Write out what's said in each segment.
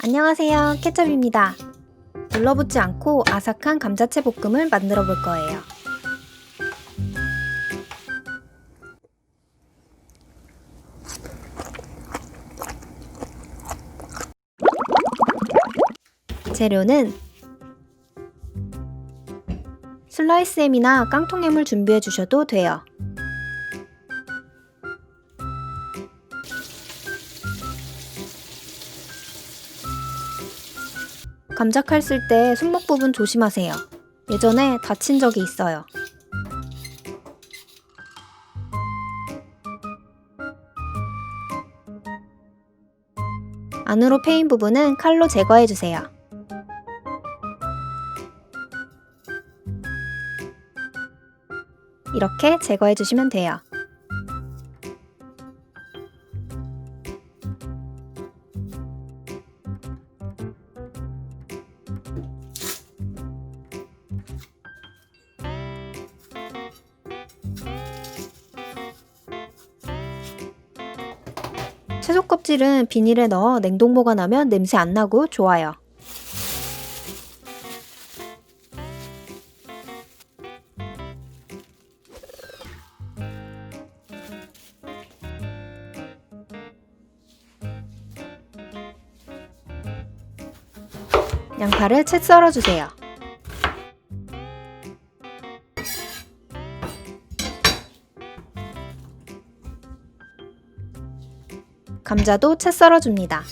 안녕하세요. 케첩입니다. 눌러붙지 않고 아삭한 감자채 볶음을 만들어 볼 거예요. 재료는 슬라이스 햄이나 깡통햄을 준비해 주셔도 돼요. 쓸 때 손목 부분 조심하세요. 예전에 다친 적이 있어요. 안으로 패인 부분은 칼로 제거해 주세요. 이렇게 제거해 주시면 돼요. 채소 껍질은 비닐에 넣어 냉동 보관하면 냄새 안 나고 좋아요. 양파를 채 썰어 주세요. 감자도 채 썰어 줍니다.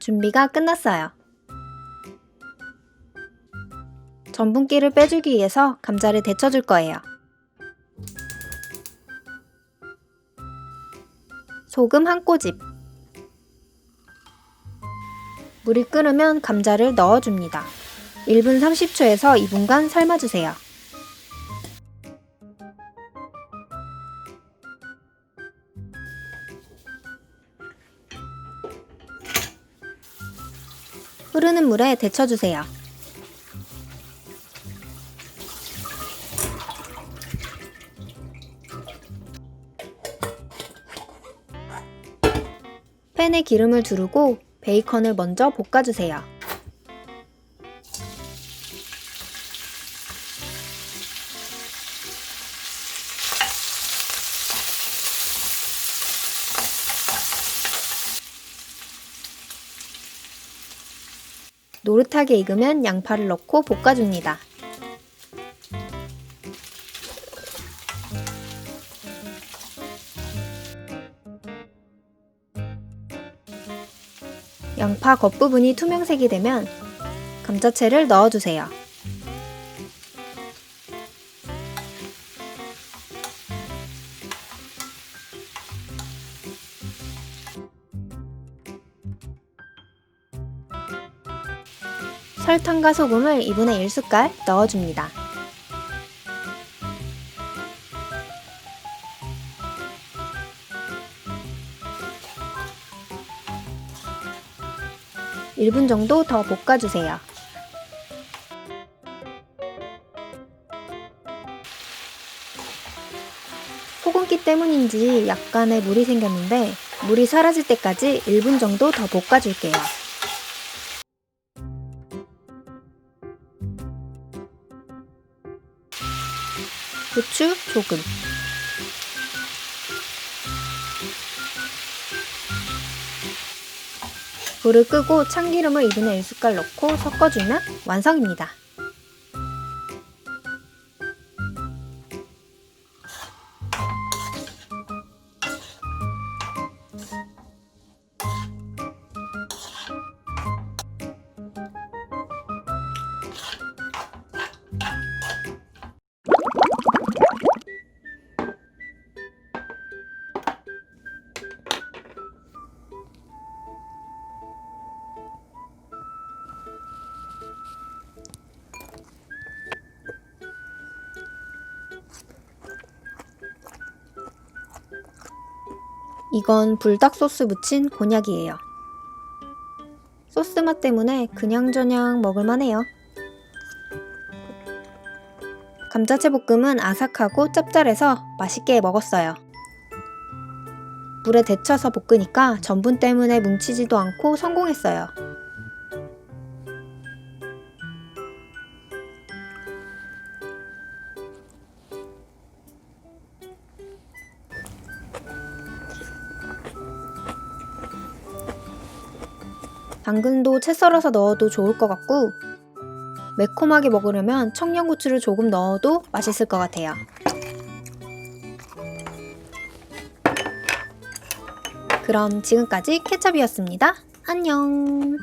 준비가 끝났어요. 전분기를 빼주기 위해서 감자를 데쳐줄 거예요. 소금 한 꼬집. 물이 끓으면 감자를 넣어줍니다. 1분 30초에서 2분간 삶아주세요. 흐르는 물에 데쳐주세요. 팬에 기름을 두르고 베이컨을 먼저 볶아주세요. 노릇하게 익으면 양파를 넣고 볶아줍니다. 양파 겉부분이 투명색이 되면 감자채를 넣어주세요. 설탕과 소금을 2분의 1숟갈 넣어줍니다. (1분) 정도 더 볶아주세요. 소금기 때문인지 약간의 물이 생겼는데 물이 사라질 때까지 1분 정도 더 볶아줄게요. 고추, 소금. 불을 끄고 참기름을 2분의 1숟갈 넣고 섞어주면 완성입니다. 이건 불닭 소스 묻힌 곤약이에요. 소스 맛 때문에 그냥저냥 먹을만해요. 감자채 볶음은 아삭하고 짭짤해서 맛있게 먹었어요. 물에 데쳐서 볶으니까 전분 때문에 뭉치지도 않고 성공했어요. 당근도 채 썰어서 넣어도 좋을 것 같고 매콤하게 먹으려면 청양고추를 조금 넣어도 맛있을 것 같아요. 그럼 지금까지 케첩이었습니다. 안녕.